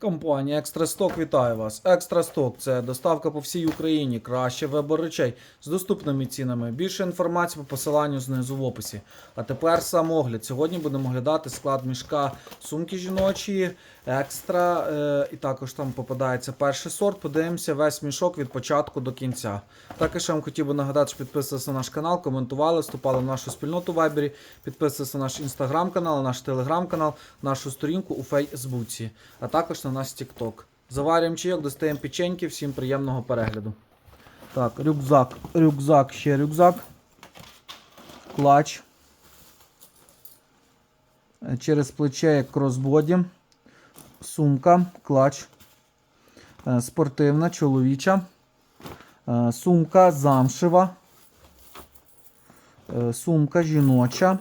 Компанія Екстрасток вітає вас. Екстрасток це доставка по всій Україні, краще вибор речей з доступними цінами. Більше інформації по посиланню знизу в описі. А тепер сам огляд. Сьогодні будемо оглядати склад мішка сумки жіночої, екстра. Е, і також там попадається перший сорт. Подивимося весь мішок від початку до кінця. Також я вам хотів би нагадати, що підписувалися на наш канал, коментували, вступали в нашу спільноту в Вайбері, підписувалися на наш інстаграм-канал, наш телеграм-канал, нашу сторінку у Фейсбуці, а також на наш Тікток. Заварюємо чайок, достаємо печеньки, всім приємного перегляду. Так, рюкзак, рюкзак, ще рюкзак. Клач. Е, Через плече як кросбоді. Сумка, клач. Е, Спортивна, чоловіча. Е, Сумка замшева. Сумка жіноча.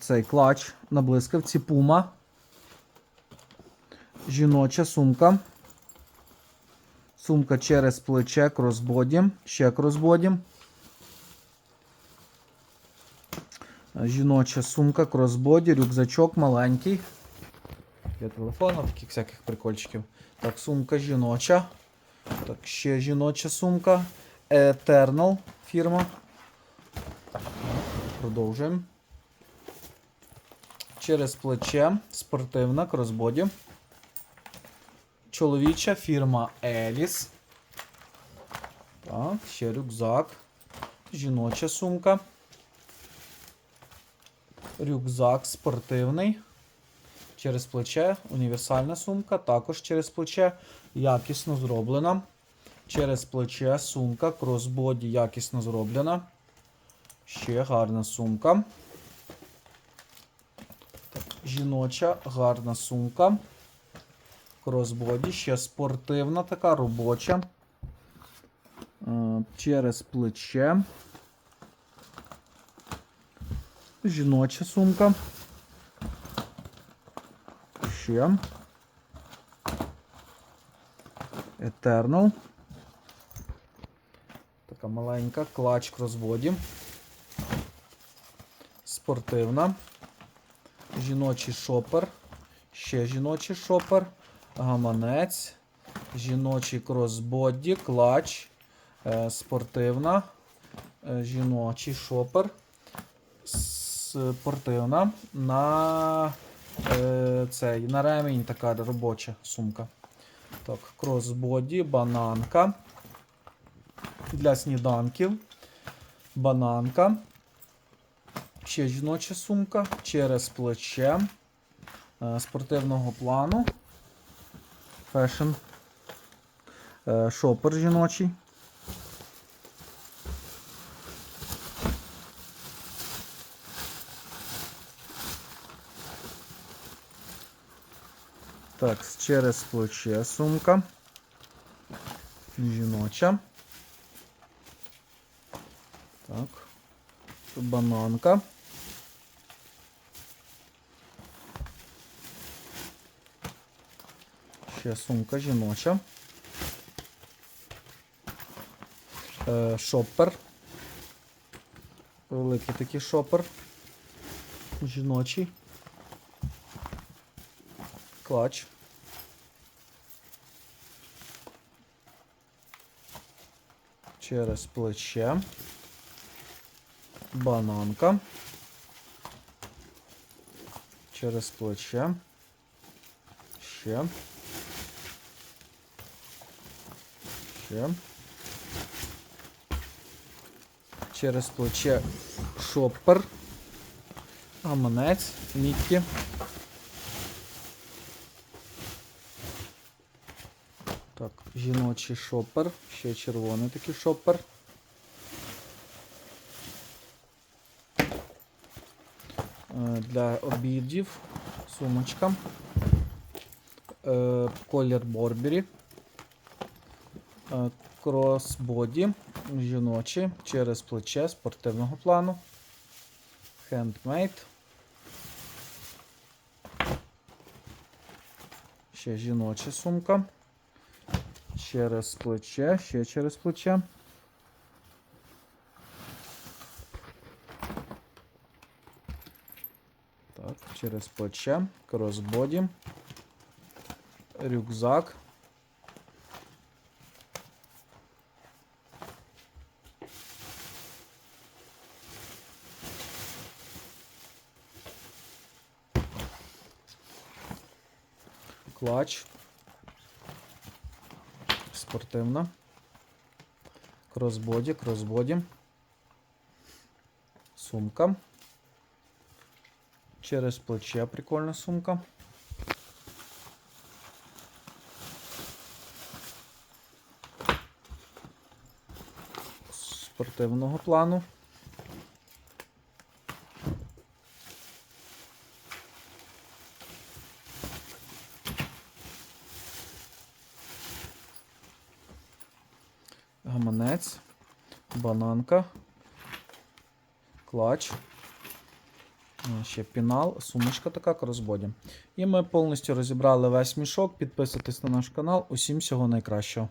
Цей клач на блискавці пума. Жіноча сумка. Сумка через плече кросбоді. Ще кросбоді. Жіноча сумка, кросбоді, рюкзачок маленький. Для телефону, таких всяких прикольчиків. Так, сумка жіноча. Так, ще жіноча сумка. Eternal фірма. Продовжуємо. Через плече. Спортивна кросбоді. Чоловіча фірма Еліс. Так, ще рюкзак. Жіноча сумка. Рюкзак спортивний. Через плече універсальна сумка, також через плече якісно зроблена. Через плече сумка, кросбоді якісно зроблена. Ще гарна сумка. Жіноча гарна сумка. Кросбоді, ще спортивна така робоча. Е, Через плече. Жіноча сумка. Ще. Eternal. Така маленька клач кросбоді. Спортивна. Жіночий шопер. Ще жіночий шопер. Гаманець. Жіночий кросбоді, клач. Е, спортивна. Е, жіночий шопер. Спортивна. На е, цей, на ремінь така робоча сумка. Так, кросбоді, бананка. Для сніданків. Бананка. Ще жіноча сумка. Через плече. Спортивного плану. Фешн. Е, шопер жіночий. Так, через плече сумка. Жіноча. Так. Бананка. Ще сумка жіноча. Е, шопер. Великий такий шопер. Жіночий. Клач. Через плече. Бананка. Через плече. Ще. Ще. Через плече шоппер. Гаманець. Міккі. Так, жіночий шопер. Ще червоний такий шопер. Е, Для обідів. Сумочка. Е, Колір Борбері. Е, Кросбоді. Жіночі. Через плече спортивного плану. Handmade. Ще жіноча сумка. Через плече, ще через плече. Так, через плече, кросбоді. рюкзак. Клач. Спортивна. Кросбоді, кросбоді. Сумка. Через плече прикольна сумка. Спортивного плану. Гаманець, бананка, клач. Е, Ще пінал, сумочка така кросбоді. І ми повністю розібрали весь мішок. Підписуйтесь на наш канал. Усім всього найкращого.